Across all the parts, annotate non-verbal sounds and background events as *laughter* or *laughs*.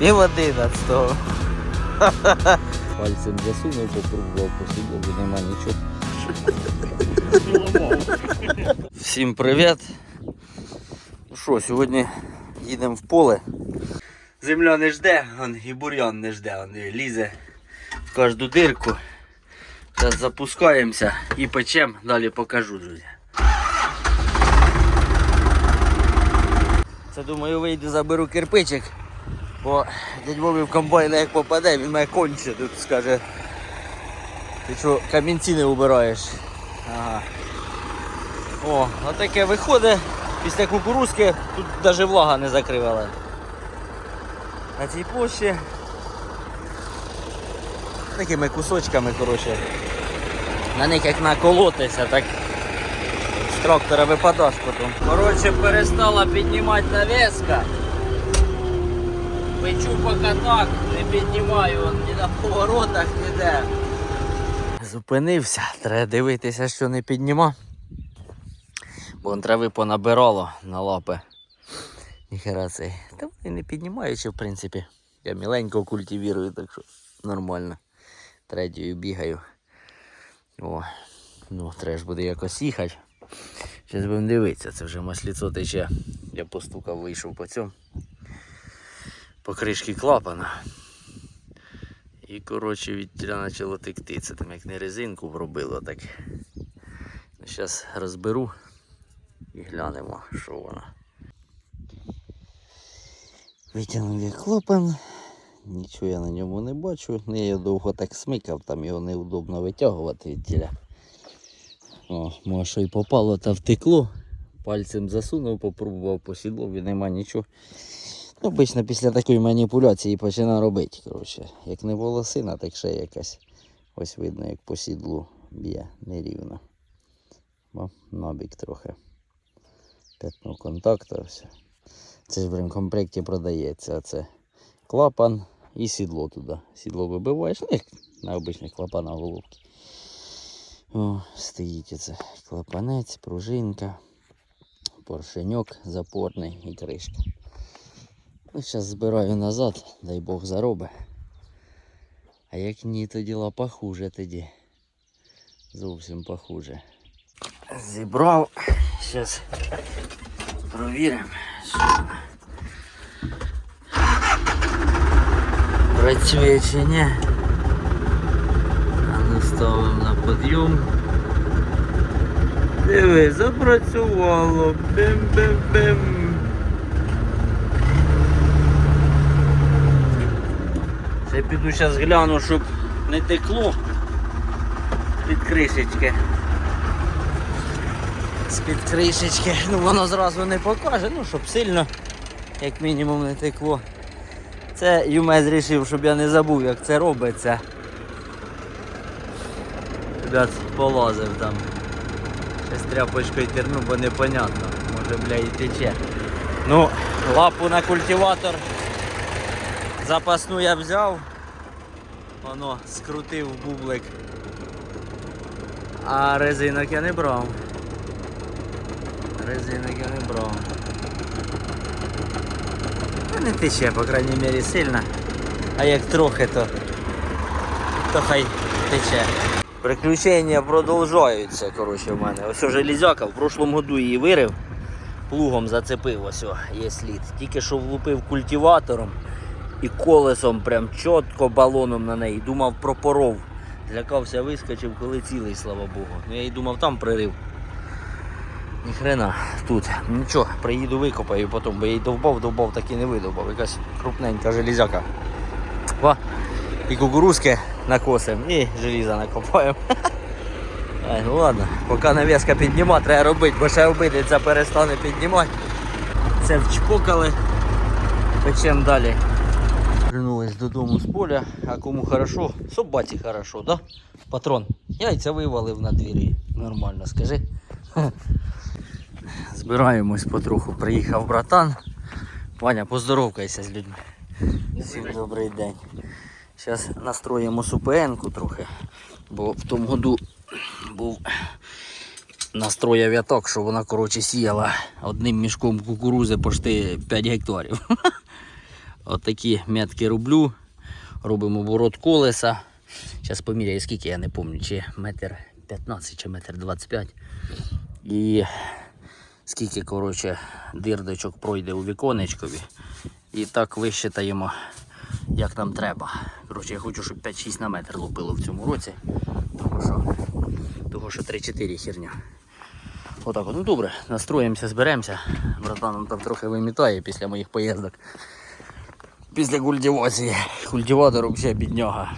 Пів одинадцятого. Пальцем засунув, попробував посидів, нема нічого. Всім привіт. Ну що, сьогодні їдемо в поле. Земля не жде, он, і бур'ян не жде, он лізе в кожну дирку. Зараз запускаємося і печем, далі покажу, друзі. Це думаю вийду, заберу кирпичик, бо дядь Вові в комбайна як попаде, він мене конче тут скаже. Ти що, камінці не убираєш? Ага. О, отаке виходить після кукурузки, тут навіть влага не закривала. На цій площі такими кусочками, коротше. На них як наколотися, так з трактора випадаш потім. Коротше, перестала піднімати навеска. Печу поки так, не піднімаю ні на поворотах, ніде. Зупинився, треба дивитися, що не підніма. Бо он трави понабирало на лапи. Ніхера цей. Та вони не піднімаючи, в принципі. Я міленько культивірую, так що нормально. Третьою бігаю. О, ну треба ж буде якось їхати. Зараз будемо дивитися, це вже масліцо тече. Я постукав, вийшов по цьому. По кришки клапана. І коротше від тіля почало текти. Це там як не резинку вробило, так. Зараз розберу і глянемо, що воно. Витягнув клапан. Нічого я на ньому не бачу. Ну, Я його довго так смикав, там його неудобно витягувати від тіля. О, може що й попало та втекло. Пальцем засунув, попробував посідло, і нема нічого. Обично після такої маніпуляції починає робити. Коротше. Як не волосина, так ще якась. Ось видно, як по сідлу б'є нерівно. О, набік трохи. П'ятно контакту. Все. Це ж в комплекті продається. Це клапан і сідло туди. Сідло вибиваєш, ну як на обичних клапанах головки. О, стоїть оце клапанець, пружинка, поршеньок запорний і кришка. Ну, зараз збираю назад, дай Бог зароби. А як ні, то діла похуже тоді. Зовсім похуже. Зібрав. Зараз провіримо. що. Працює чи ні. А ну ставимо на підйом. Диви, запрацювало. Бим-бим-бим. Це піду зараз гляну, щоб не текло з-під кришечки. З-під кришечки. Ну воно зразу не покаже, ну щоб сильно, як мінімум, не текло. Це Юмез рішив, щоб я не забув, як це робиться. Ребят, полазив там. Щас тряпочкою терну, бо непонятно. Може, бля, і тече. Ну, лапу на культиватор запасну я взяв. Воно скрутив бублик. А резинок я не брав. Резинок я не брав. Ну, не тече, по крайній мірі, сильно. А як трохи, то, то хай тече. Приключення продовжуються, коротше, в мене. Ось железяка, в прошлому году її вирив, плугом зацепив, ось о, є слід. Тільки що влупив культиватором і колесом прям чітко балоном на неї. Думав пропоров. Злякався, вискочив, коли цілий, слава Богу. Ну я й думав, там пририв. Ніхрена тут. Нічого, приїду викопаю потім, бо я її довбав, довбав, так і не видовбав. Якась крупненька железяка. Ва. І кукурузки накосимо, і желіза накопаємо. *laughs* Ай, ну ладно, поки навеска підніма, треба робити, бо ще обидиться перестане піднімати. Це вчпокали. Печем далі. Вернулись додому з поля, а кому хорошо, собаці хорошо, да? Патрон, яйця вивалив на двірі. Нормально, скажи. *laughs* Збираємось потроху. Приїхав братан. Ваня, поздоровкайся з людьми. Всім добрий день. Зараз настроїмо супенку трохи, бо в тому году був настроїв я так, що вона коротше сіяла одним мішком кукурузи почти 5 гектарів. *laughs* Отакі метки роблю. Робимо оборот колеса. Зараз поміряю, скільки я не пам'ятаю, чи метр 15 чи метр 25. І скільки, коротше, дирдочок пройде у віконечкові. І так висчитаємо, як нам треба. Коротше, я хочу, щоб 5-6 на метр лупило в цьому році. Тому що, того, що 3-4 херня. Отак от. Ну добре, настроїмося, зберемося. Братан там трохи вимітає після моїх поїздок. Після культивації. Культиватор взагалі бідняга.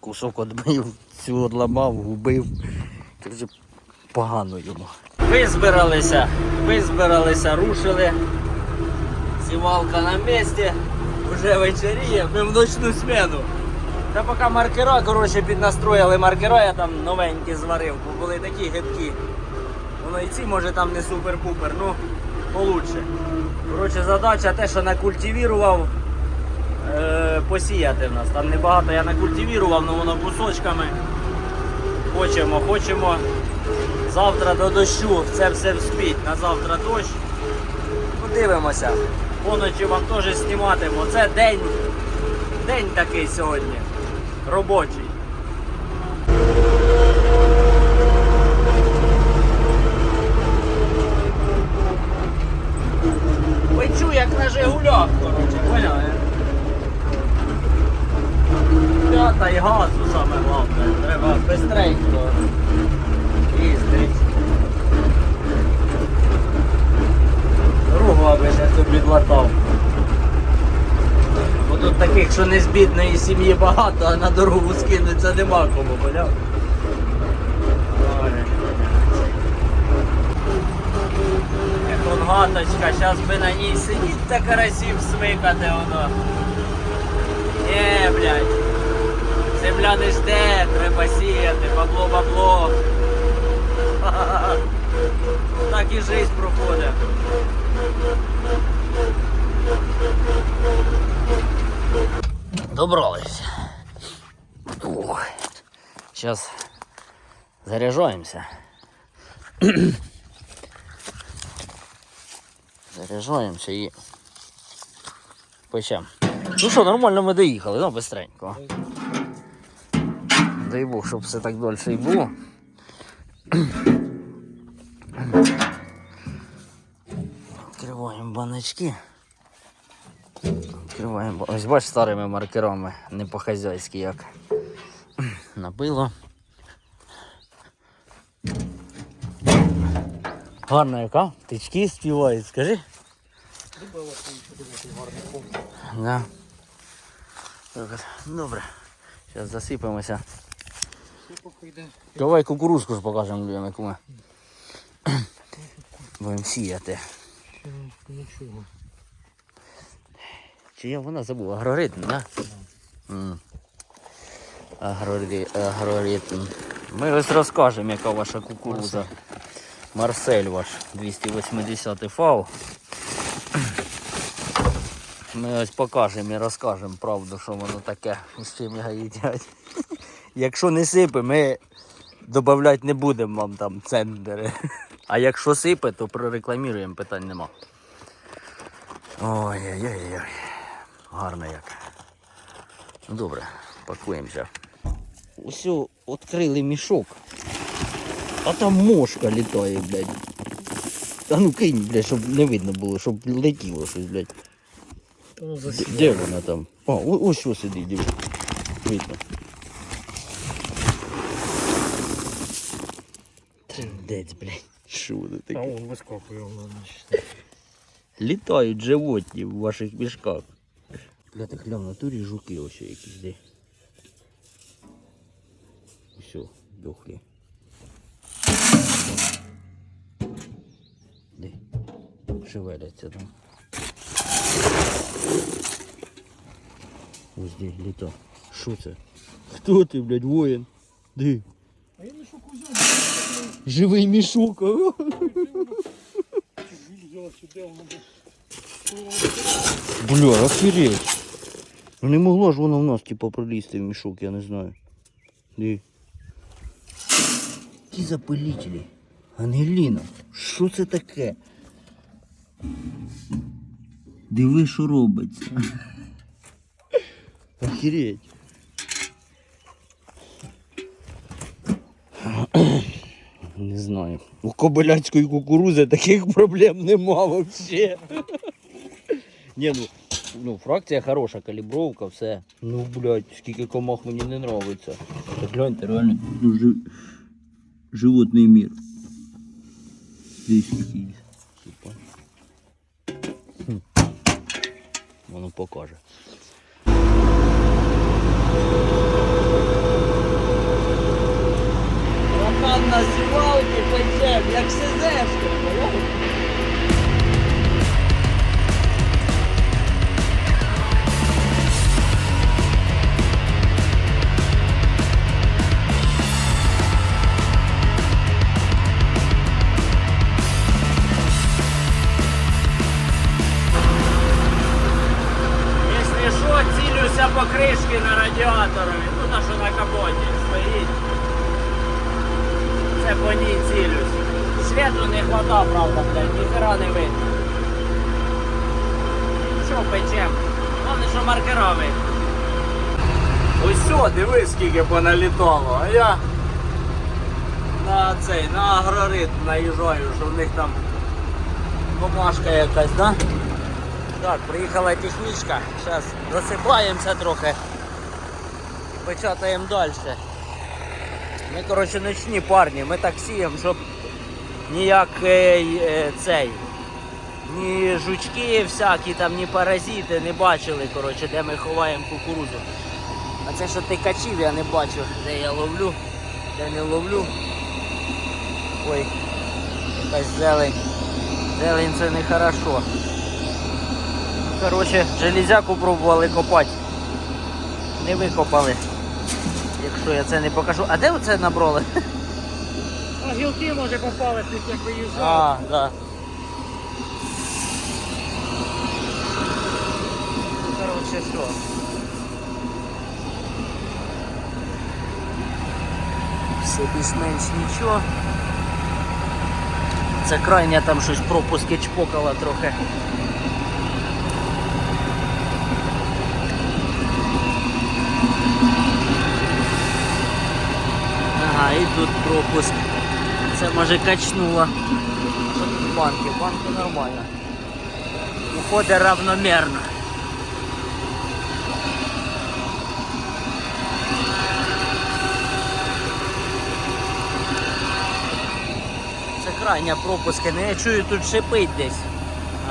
Кусок відбив, цю одламав, губив. Короче, погано йому. Визбиралися, визбиралися, рушили. Сівалка на місці, вже вечеріє, ми в ночну зміну. Та поки маркера, коротше, піднастроїли маркера, я там новенькі зварив, бо були такі гидкі. Воно і ці може там не супер-пупер, ну получше. Коротше, задача те, що накультивірував, е, посіяти в нас. Там небагато я накультивірував, але воно кусочками. Хочемо, хочемо. Завтра до дощу це все вспіть. На завтра дощ. Подивимося. Поночі вам теж зніматиму. Це день, день такий сьогодні. Робочий. Печу як на Жигулях, коротше, поняли? П'ята і газу саме головне. Треба бистренько їздить. Дорогу аби ще тут підлатав. Бо тут таких, що не з бідної сім'ї багато, а на дорогу скинуться нема кому, поняв? Ой. Як он гаточка, зараз би на ній сидіть та карасів смикати воно. Є, блядь. Земля не жде, треба сіяти, бабло, бабло. *laughs* Так і жизнь проходить. Добрались. Ох. Сейчас заряжаемся. *clears throat* Заряджаємося і печем. Ну що, нормально ми доїхали, ну бистренько. Дай Бог, щоб все так дольше і було. Відкриваємо баночки. Відкриваємо. Ось бач старими маркерами, не по-хазяйськи як. Набило. Гарна яка? Птички співають, скажи. Да. Добре. Зараз засипаємося. Давай кукурузку ж покажемо людям, яку ми будемо сіяти. Чи я вона забула? Агроритм, да? М. Агроритм. Агроритм. Ми ось розкажемо, яка ваша кукуруза. Марсель ваш 280 фау. Ми ось покажемо і розкажемо правду, що воно таке, з чим його їдять. *laughs* Якщо не сипе, ми додавати не будемо вам там центри. *laughs* А якщо сипе, то прорекламуємо, питань нема. Ой-ой-ой. Гарно як. Ну добре, пакуємося. Усю відкрили мішок. А там мошка літає, блядь. Та ну кинь, блядь, щоб не видно було, щоб летіло щось, блядь. Ну, Де, де вона там? А, о- ось що сидить, диви. Видно. Трендець, блядь. Що воно А таке? он вискакує воно. Літають животні в ваших мішках. Бля, так глянь, в натурі жуки ось якісь де. Все, дохлі. Де? Шевеляться там. Ось де літа. Що це? Хто ти, блядь, воїн? Де? А я мішок взяв, Живий мішок. Бля, охереть. Ну не могло ж воно в нас типа пролізти в мішок, я не знаю. Ди. Ті запилителі. Ангеліна, що це таке? Диви, що робиться. Охереть. Не знаю. У кобиляцької кукурузи таких проблем нема вообще. Ні, ну, ну, фракція хороша, калібровка, все. Ну, блядь, скільки комах мені не нравиться. Так гляньте, реально ну, жи... животний мір. Десь скільки Воно покаже. Рокан на сівалки печем, як сизешка, не хвата, правда, блядь, ніхера не видно. Що печем? Головне, що маркера видно. Ось дивись, скільки поналітало, а я на цей, на агрорит наїжджаю, що в них там комашка якась, да? Так, приїхала технічка. Зараз засипаємося трохи. Печатаємо далі. Ми, коротше, ночні парні, ми так сіємо, щоб ніякий е, цей. Ні жучки всякі, там, ні паразити не бачили, коротше, де ми ховаємо кукурудзу. А це що тикачів я не бачу, де я ловлю, де не ловлю. Ой, якась зелень. Зелень це не хорошо. Коротше, железяку пробували копати. Не викопали. Якщо я це не покажу. А де оце набрали? *laughs* А гілки може ти як виїжджав. А, да. Коротше, що? Все більш-менш нічого. Це крайня там щось пропуски чпокала трохи. Ага, і тут пропуск. Це може качнуло. Що тут банки? Банки нормально. Уходить равномірно. Це крайня пропуски. Ну я чую тут шипить десь.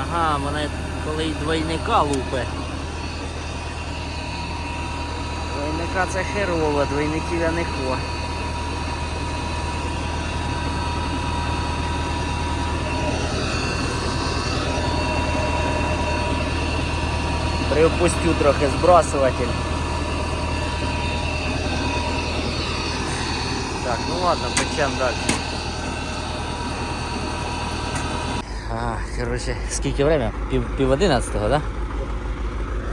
Ага, мене коли й двойника лупе. Двойника це херово, двойників я не хо. Приопустю трохи збрасуватель. Так, ну ладно, печем далі. А, короче, скільки время? Пів, пів одинадцятого, да?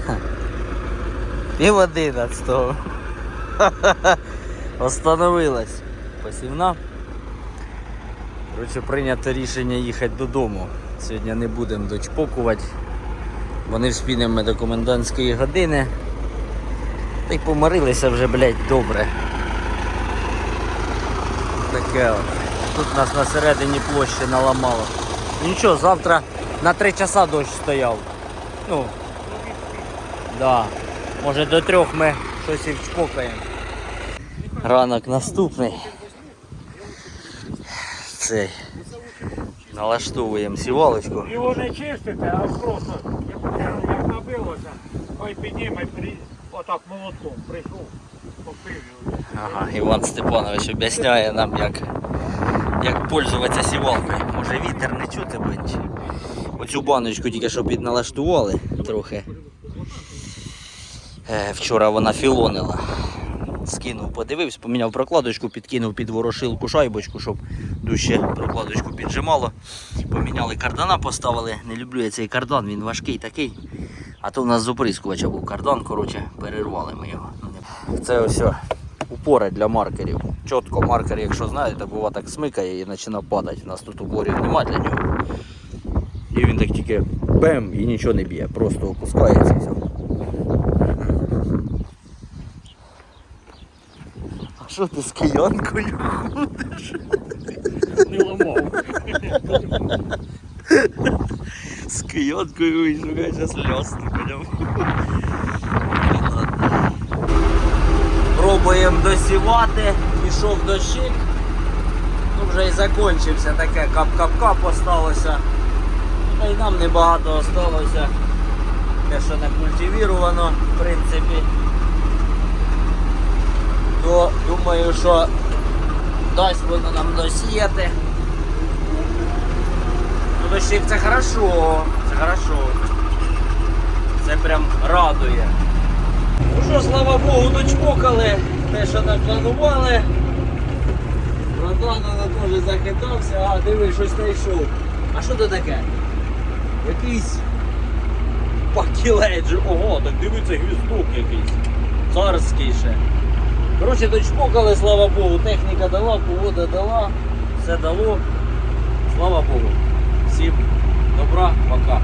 Ха. Пів одинадцятого. *laughs* Остановилась. Посівна. Короче, прийнято рішення їхати додому. Сьогодні не будемо дочпокувати. Вони вспінемо до комендантської години. Та й помирилися вже, блядь, добре. Таке от. Тут нас на середині площі наламало. Нічого, завтра на три часа дощ стояв. Ну, да. Може до трьох ми щось і вчпокаємо. Ранок наступний. Цей. Налаштовуємо сівалочку. Його не чистите, а просто як, набилося, хай підніме, при... отак молотком прийшов, попив його. Ага, Іван Степанович об'ясняє нам, як, як пользуватися сівалкою. Може вітер не чути бенч. Оцю баночку тільки що підналаштували трохи. Е, вчора вона філонила. Скинув, подивився, поміняв прокладочку, підкинув під ворошилку шайбочку, щоб дужче прокладочку піджимало. Поміняли кардана, поставили. Не люблю я цей кардан, він важкий такий. А то в нас з оприскувача був кардан, коротше, перервали ми його. Це ось упори для маркерів. Чітко маркер, якщо знаєте, бува так смикає і починає падати. У нас тут упорів немає для нього. І він так тільки бем і нічого не б'є, просто опускається і. Що ти з киянкою ходиш? Не ламав. З киянкою і шукай зараз лясну, поняв. Пробуємо досівати, пішов дощик. Ну вже і закінчився таке кап-кап-кап осталося. Та й нам небагато осталося. Те, що не культивіровано, в принципі. То думаю, що дасть воно нам досіяти. Ну дощик це хорошо, це хорошо. Це прям радує. Ну що, слава Богу, дочпокали те, що так планували. Братан теж захитався, а диви, щось знайшов. А що це таке? Якийсь пакілець. же. Ого, так диви, це гвіздок якийсь. Царський ще. Коротше, дочпукали, слава Богу, техніка дала, погода дала, все дало. Слава Богу. Всім добра, пока.